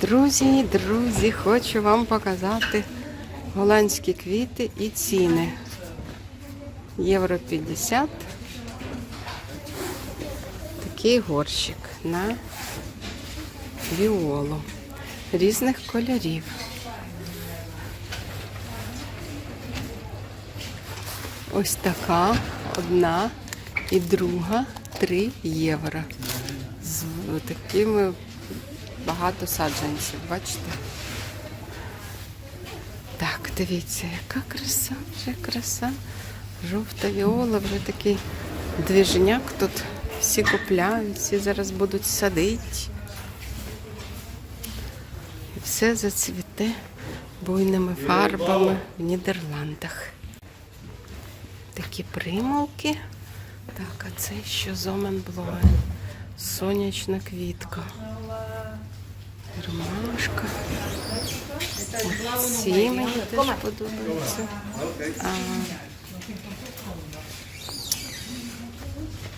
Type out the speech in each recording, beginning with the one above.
Друзі, друзі, хочу вам показати голландські квіти і ціни. Євро 50. Такий горщик на віолу різних кольорів. Ось така одна і друга 3 євро. З такими багато саджанців, бачите? Так, дивіться, яка краса, вже краса. Жовта віола, вже такий двіжняк тут всі купляють, всі зараз будуть садити. І все зацвіте буйними фарбами в Нідерландах. Такі примулки. Так, а це що зоменблоен? Сонячна квітка. Ромашка. Ці мені теж подобаються. А,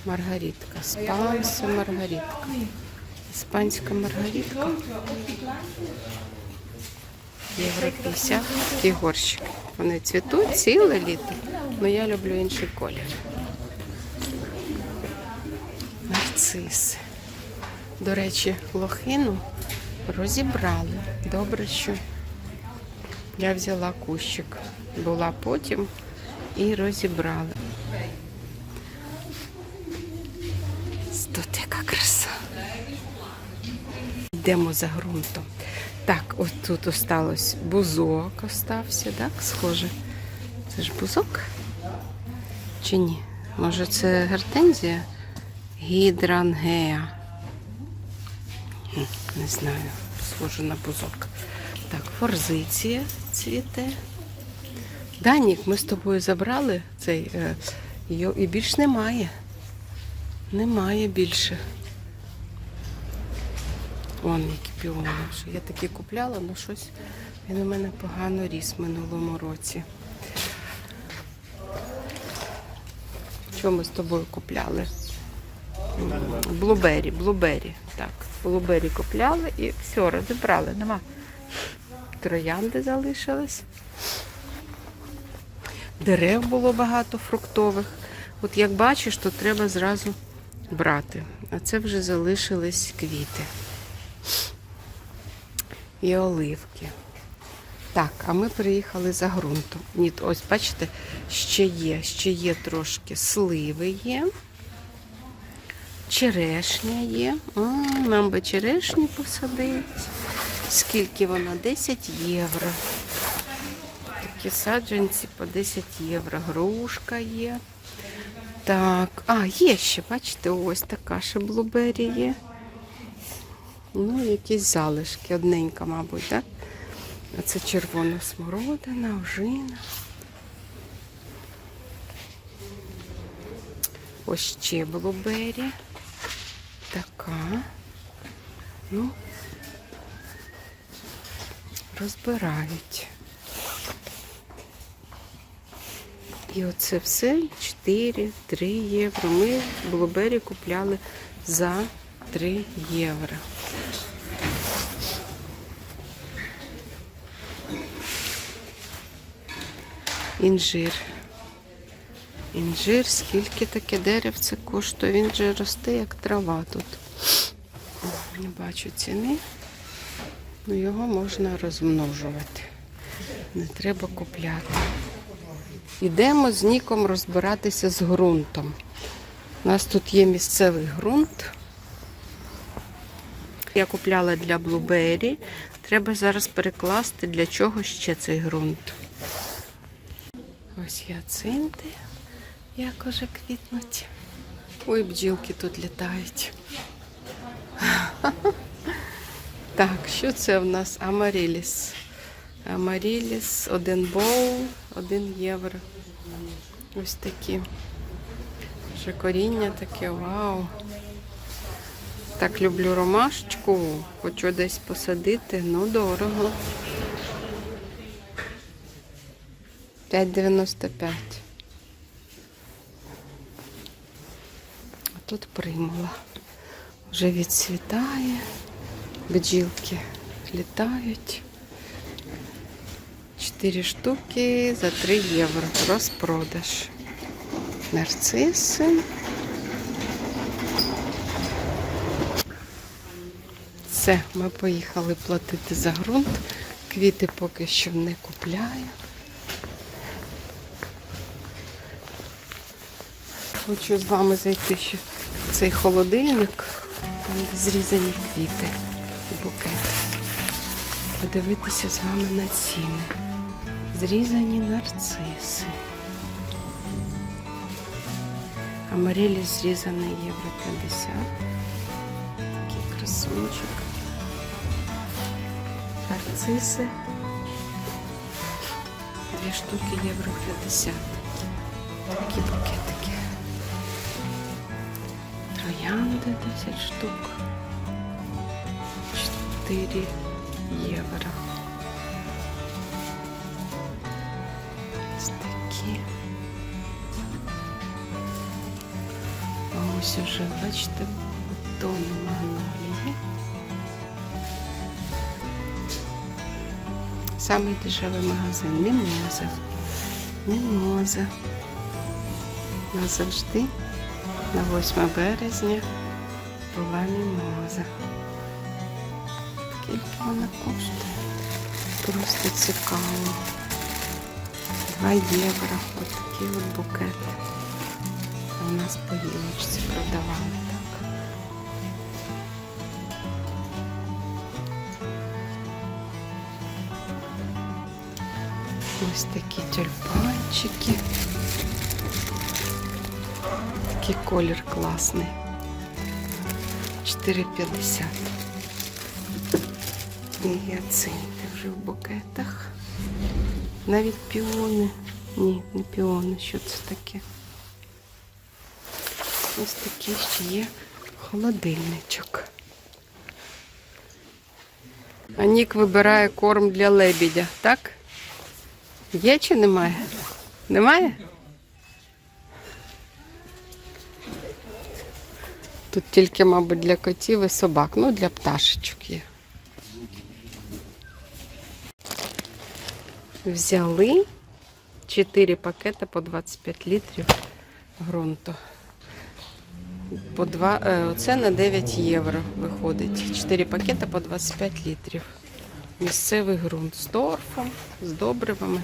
Маргаритка. Спанса Маргаритка. Іспанська Маргаритка. Євро 50 і горщик. Вони цвітуть ціле літо, але я люблю інший колір. Нарциси. До речі, лохину розібрали. Добре, що я взяла кущик. Була потім і розібрали. Тут яка краса. Йдемо за ґрунтом. Так, ось тут осталось бузок остався, так, схоже. Це ж бузок? Чи ні? Може це гортензія? Гідрангеа. Не знаю, схоже на бузок. Так, форзиція цвіте. Данік, ми з тобою забрали цей е, і більш немає. Немає більше. Вон які піони. Я такі купляла, але щось він у мене погано ріс минулому році. Що ми з тобою купляли? Блубері, блубері. Так, блубері купляли і все, розібрали. Нема. Троянди залишились. Дерев було багато фруктових. От як бачиш, то треба зразу брати. А це вже залишились квіти. І оливки. Так, а ми приїхали за ґрунтом. Ні, ось бачите, ще є, ще є трошки сливи є. Черешня є. М, Нам би черешні посадити. Скільки вона? 10 євро. Такі саджанці по 10 євро. Грушка є. Так, а, є ще, бачите, ось така ще блубері є. Ну, якісь залишки, одненька, мабуть, так? А це червона смородина, ожина. Ось ще блубері. Така. Ну, розбирають. І оце все 4-3 євро. Ми блубері купляли за 3 євро. Інжир. Інжир, скільки таке деревце коштує? Він же росте, як трава тут. Не бачу ціни. Ну, його можна розмножувати. Не треба купляти. Йдемо з Ніком розбиратися з ґрунтом. У нас тут є місцевий ґрунт. Я купляла для блубері. Треба зараз перекласти, для чого ще цей ґрунт. Ось яцинти, як уже квітнуть. Ой, бджілки тут літають. Так, що це в нас? Амаріліс. Амаріліс, один боул, один євро. Ось такі. Вже коріння таке, вау. Так люблю ромашечку, хочу десь посадити, ну дорого. 5,95. А тут примула. Вже відцвітає. Бджілки літають. 4 штуки за 3 євро. Розпродаж. Нарциси. Все, ми поїхали платити за ґрунт. Квіти поки що не купляю. Хочу з вами зайти ще в цей холодильник, там зрізані квіти і букет. Подивитися з вами на ціни. Зрізані нарциси. Амарілі зрізаний євро 50. Такий красунчик. Нарциси. Дві штуки євро 50. Такі букетики. Троянди 10 штук. 4 євро. Ось такі. Ось уже, бачите, бутони магнолії. Самий дешевий магазин Мімоза. Мімоза. Назавжди на 8 березня була мімоза. Скільки вона коштує? Просто цікаво. 2 євро. Ось такі от букети. У нас по гілочці продавали. Ось такі тюльпанчики. Такий колір класний. 4,50. І гіацинти вже в букетах. Навіть піони. Ні, не піони. Що це таке? Ось такий ще є холодильничок. А Нік вибирає корм для лебідя, так? Є чи немає? Немає? Тут тільки, мабуть, для котів і собак, ну для пташечок є. Взяли 4 пакети по 25 літрів ґрунту. По 2, е, це на 9 євро виходить. 4 пакети по 25 літрів. Місцевий ґрунт з торфом, з добривами.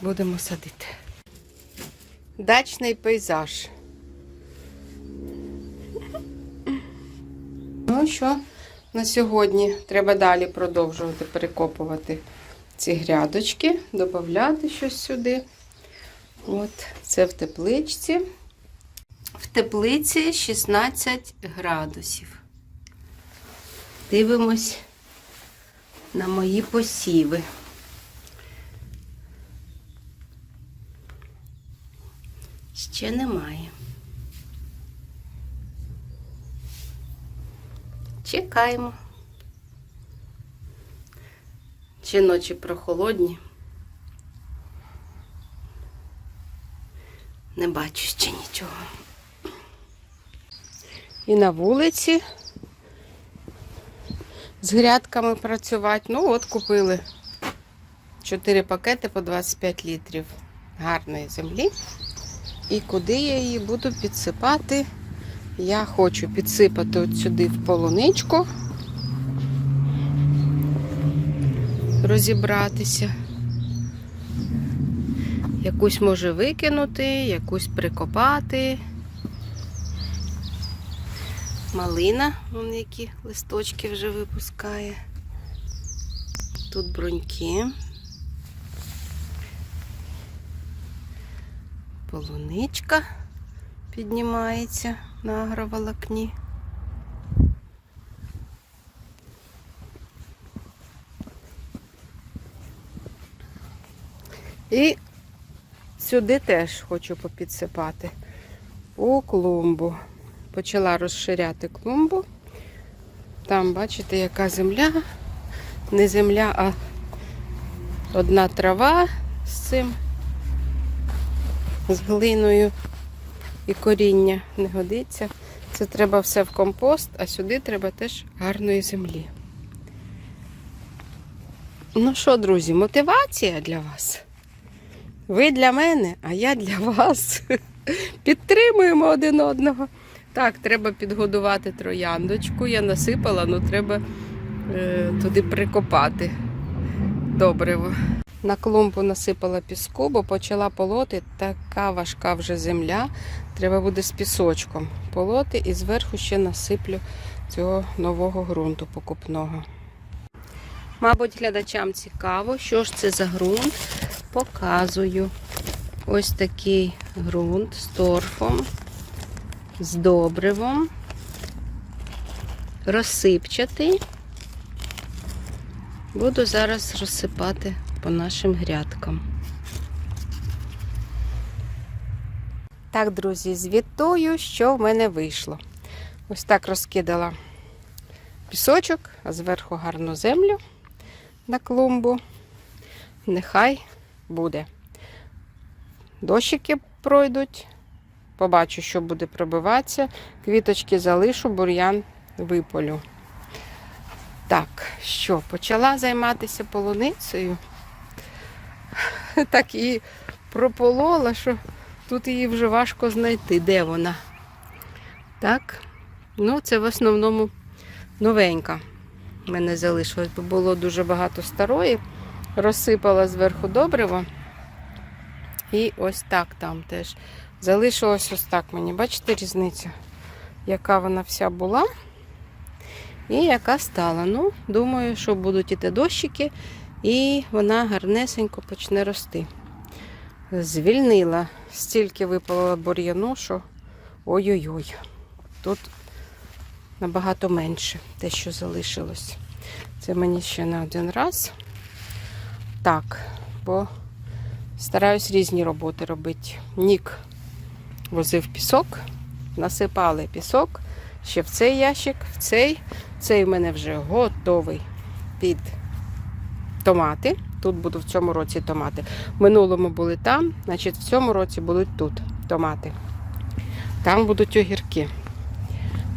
Будемо садити. Дачний пейзаж. Ну що, на сьогодні треба далі продовжувати перекопувати ці грядочки, додати щось сюди. От, це в тепличці. В теплиці 16 градусів. Дивимось на мої посіви. Ще немає. Чекаємо. Чи ночі прохолодні. Не бачу ще нічого. І на вулиці з грядками працювати. Ну, от купили 4 пакети по 25 літрів гарної землі. І куди я її буду підсипати? Я хочу підсипати от сюди в полуничку, розібратися. Якусь може викинути, якусь прикопати. Малина, вон які листочки вже випускає. Тут бруньки. Полуничка піднімається на агроволокні. І сюди теж хочу попідсипати у клумбу. Почала розширяти клумбу. Там, бачите, яка земля. Не земля, а одна трава з цим, з глиною і коріння не годиться. Це треба все в компост, а сюди треба теж гарної землі. Ну що, друзі, мотивація для вас. Ви для мене, а я для вас. Підтримуємо один одного. Так, треба підгодувати трояндочку. Я насипала, але треба е, туди прикопати добриво. На клумбу насипала піску, бо почала полоти. Така важка вже земля. Треба буде з пісочком полоти і зверху ще насиплю цього нового ґрунту покупного. Мабуть, глядачам цікаво, що ж це за ґрунт. Показую. Ось такий ґрунт з торфом, з добривом, розсипчатий. Буду зараз розсипати по нашим грядкам. Так, друзі, звітую, що в мене вийшло. Ось так розкидала пісочок, а зверху гарну землю на клумбу. Нехай буде. Дощики пройдуть. Побачу, що буде пробиватися. Квіточки залишу, бур'ян виполю. Так, що, почала займатися полуницею. Так і прополола, що тут її вже важко знайти. Де вона? Так, ну це в основному новенька. У мене залишилось, бо було дуже багато старої. Розсипала зверху добриво. І ось так там теж. Залишилось ось так мені. Бачите різницю? Яка вона вся була і яка стала. Ну, думаю, що будуть іти дощики, і вона гарнесенько почне рости. Звільнила, стільки випала бур'яну, що ой-ой-ой. Тут набагато менше те, що залишилось. Це мені ще на один раз. Так, бо стараюсь різні роботи робити. Нік возив пісок, насипали пісок ще в цей ящик, в цей. Цей в мене вже готовий під томати. Тут буду в цьому році томати. В минулому були там, значить в цьому році будуть тут томати. Там будуть огірки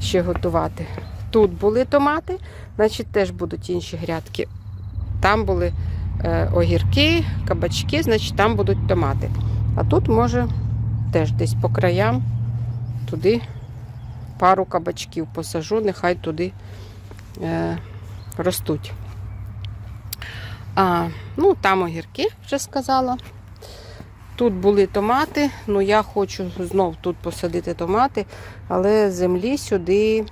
ще готувати. Тут були томати, значить теж будуть інші грядки. Там були е, огірки, кабачки, значить там будуть томати. А тут, може, теж десь по краям туди пару кабачків посажу, нехай туди е, ростуть. А, ну, там огірки, вже сказала. Тут були томати, ну я хочу знов тут посадити томати, але землі сюди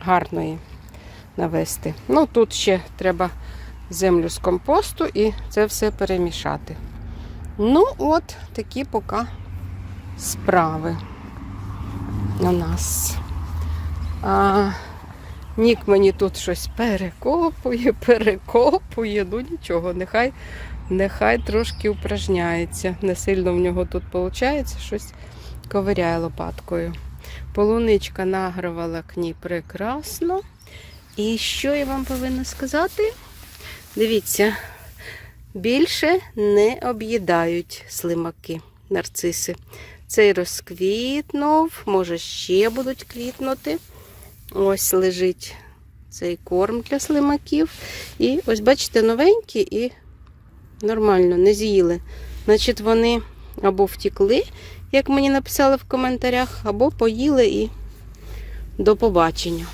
гарної навести. Ну, тут ще треба землю з компосту і це все перемішати. Ну, от такі поки справи у нас. А, Нік мені тут щось перекопує, перекопує. Ну нічого, нехай нехай трошки упражняється. Не сильно в нього тут виходить, щось ковиряє лопаткою. Полуничка награвала к ній прекрасно. І що я вам повинна сказати? Дивіться, більше не об'їдають слимаки, нарциси. Цей розквітнув, може ще будуть квітнути. Ось лежить цей корм для слимаків. І ось, бачите, новенькі і нормально не з'їли. Значить, вони або втікли, як мені написали в коментарях, або поїли і до побачення.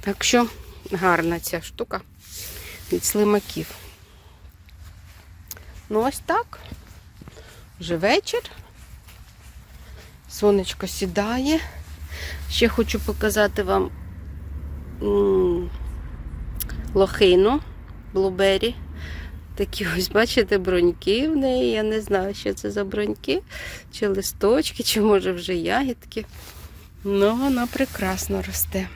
Так що гарна ця штука від слимаків. Ну, ось так. Вже вечір. Сонечко сідає. Ще хочу показати вам лохину блубері. Такі ось, бачите, броньки в неї. Я не знаю, що це за броньки, чи листочки, чи може вже ягідки. Ну, вона прекрасно росте.